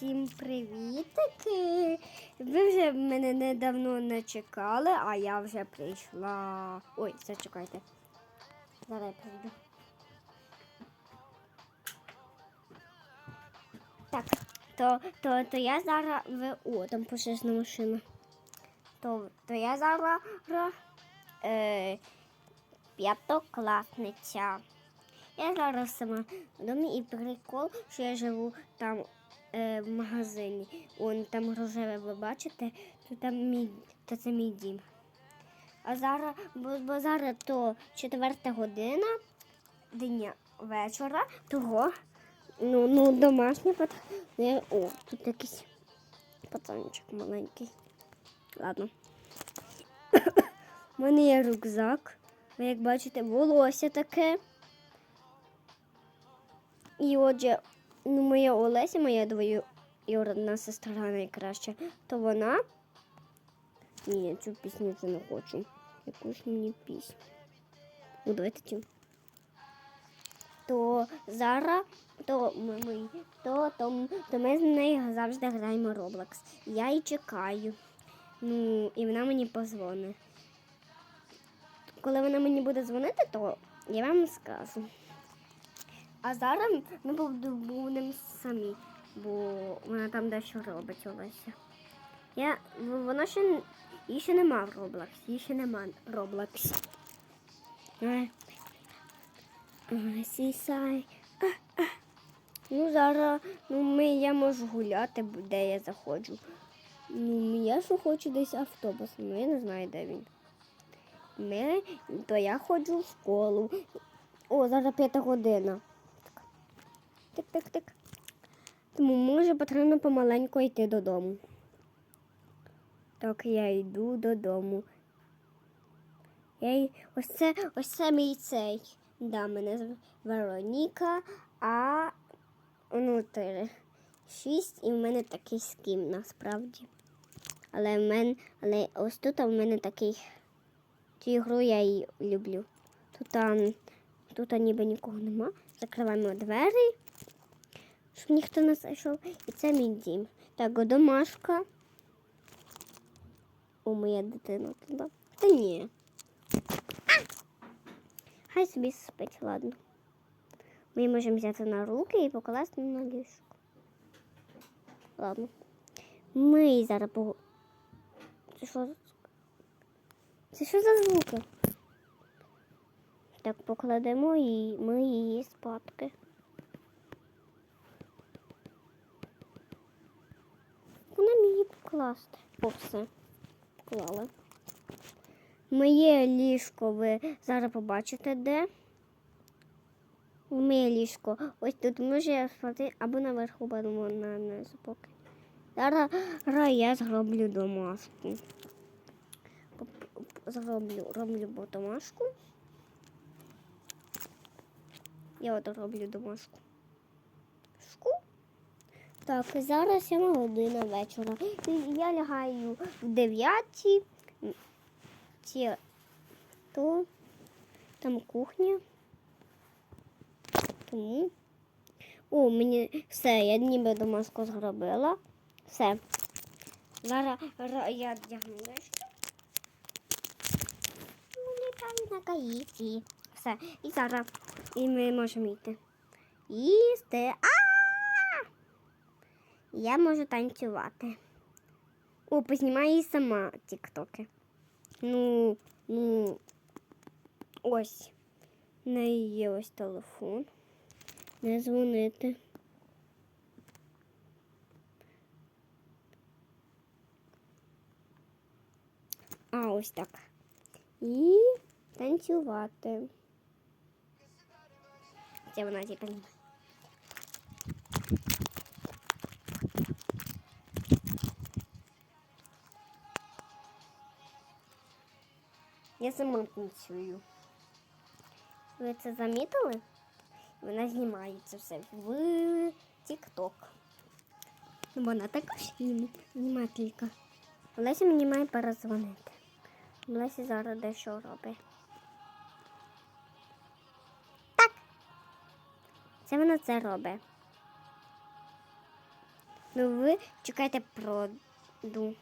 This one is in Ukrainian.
Всім привітики! Ви вже мене недавно не чекали, а я вже прийшла. Ой, зачекайте. Зараз я прийду. Так, то, то, то я зараз. О, там пожежна машина. То, то я зараз е, п'ятокласниця. Я зараз сама в домі і прикол, що я живу там е, в магазині. Вон там рожеве, ви бачите, то там мій, то це мій дім. А зараз, бо, бо зараз то четверта година дня вечора, того, ну, ну домашнє пат... Я- О, тут якийсь пацанчик маленький. Ладно. У мене є рюкзак. Ви як бачите, волосся таке. І отже, ну, моя Олеся, моя двоюродна сестра найкраща, то вона. Ні, я цю пісню вже не хочу. Якусь мені пісню. Давайте цю. То зараз, то ми, то, то, то ми з нею завжди граємо Roblox. Я її чекаю. Ну, і вона мені позвонить. Коли вона мені буде дзвонити, то я вам скажу. А зараз ми будемо самі, бо вона там дещо робить Олеся. Я, вона ще, її ще нема в Roblox, її ще нема Roblox. Ай, сісай. Ну, зараз ну, ми, я можу гуляти, де я заходжу. Ну, я що хочу десь автобус, ну я не знаю, де він. Ми, то я ходжу в школу. О, зараз п'ята година. Тик-тик-тик. Тому може потрібно помаленьку йти додому. Так, я йду додому. Я ось, це, ось це мій цей. Да, мене звати Вероніка, а ну, три. Шість і в мене такий скін насправді. Але в мене, але ось тут в мене такий. Цю ігру я її люблю. Тут, а, тут а, ніби нікого нема. Закриваємо двері, щоб ніхто не зайшов. І це мій дім. Так, домашка. О, моя дитина туди. Та ні. Хай собі спить, ладно. Ми можемо взяти на руки і покласти на ліжко. Ладно. Ми зараз по. Це що? за- Це що за звуки? Так, покладемо її, ми її спадки. Покласти. О, все. Поклали. Моє ліжко ви зараз побачите де. Моє ліжко. Ось тут може спати або наверху, або на низу поки. Зараз я зроблю домашку. Зроблю роблю домашку. Я от роблю домашку. Так, зараз 7 година вечора. Я лягаю в 9. Ті, то там кухня. Тому. О, мені все, я ніби домашку зробила. Все. Зараз ра- я вдягну дещо. Мені там на каїці. Все. І зараз і ми можемо йти. Їсти. А! Я можу танцювати. О, познімаю і сама тіктоки. Ну, ну, ось. В неї є ось телефон. Не дзвонити. А, ось так. І танцювати. Це вона типу. Я сама. Ви це замітили? Вона знімає це все в TikTok. Вона також знімателька. Олеся мені має перезвонити. Олеся зараз дещо робить. Так. Це вона це робить. Ну ви чекайте проду.